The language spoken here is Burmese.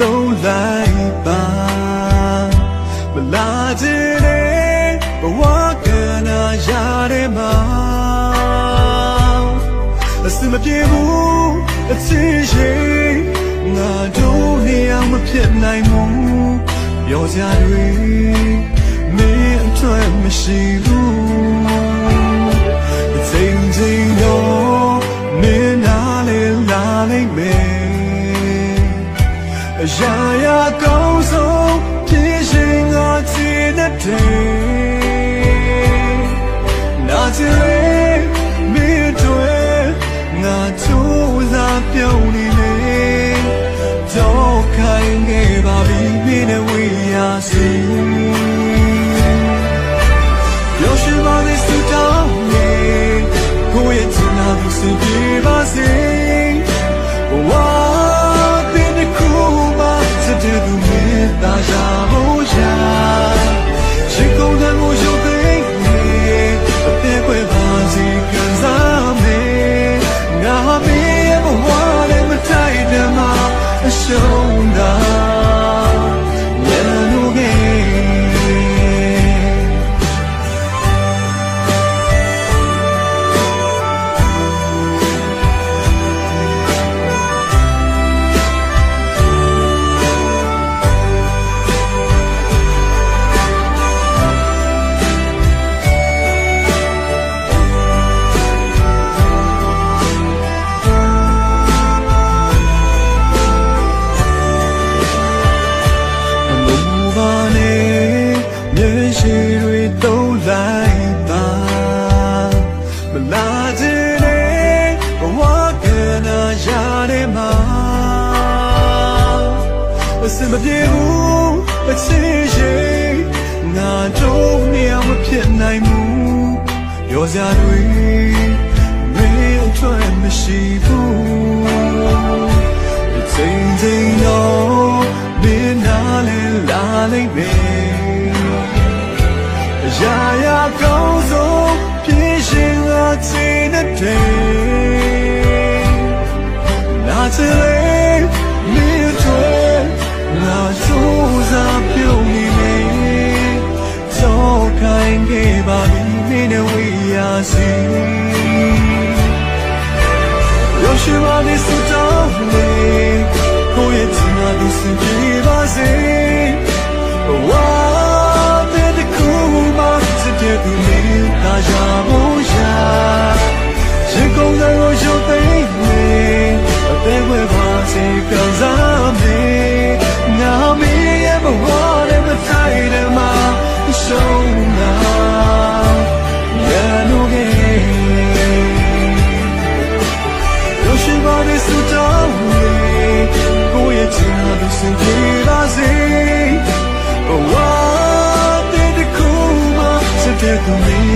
သုံးလိုက်ပါမလာခြင်းနဲ့ဘဝကနာရတဲ့မှာအစမပြေဘူးအချင်းရှိငါတို့နေအောင်မဖြစ်နိုင်ဘူးပြောကြတွေမင်းအထွတ်မရှိဘူး အရာရာကောင်းဆုံးဖြစ်ရှင်ငါချင်တဲ့နာချင်လေမင်းတို့ငါချိုးစားပြုံးနေလေတော့ခိုင်ခဲ့ပါပြီမင်းနဲ့ဝေးရစီပြောရှိပါသေးစတောင်းနေကိုယ့်ရဲ့ချင်တာသူစင်ပြေပါစေ င်း အစမပြေဘူးအချစ်ရှိငါတို့နေရာမဖြစ်နိုင်ဘူးရောစရာတွေမင်းအတွက်မရှိဘူးစိမ်စိမ်တော့မင်းနာလေလာလိမ့်မယ်အရာရာကောင်းဆုံးဖြစ်ရှင်လာချင်တဲ့ ပါပြီမင်းနဲ့ဝေးရစီရောရှိပါသည်စတာလေကိုရဲ့ချင်သာသူစင်ပြေပါစေဝါတဲ့ကူမစတဲ့သူမင်းသာရမို့ရင်ကုန်တယ်ကိုရုပ်သိမ်းနေအသေးွယ်ပါစေကံစား 的你。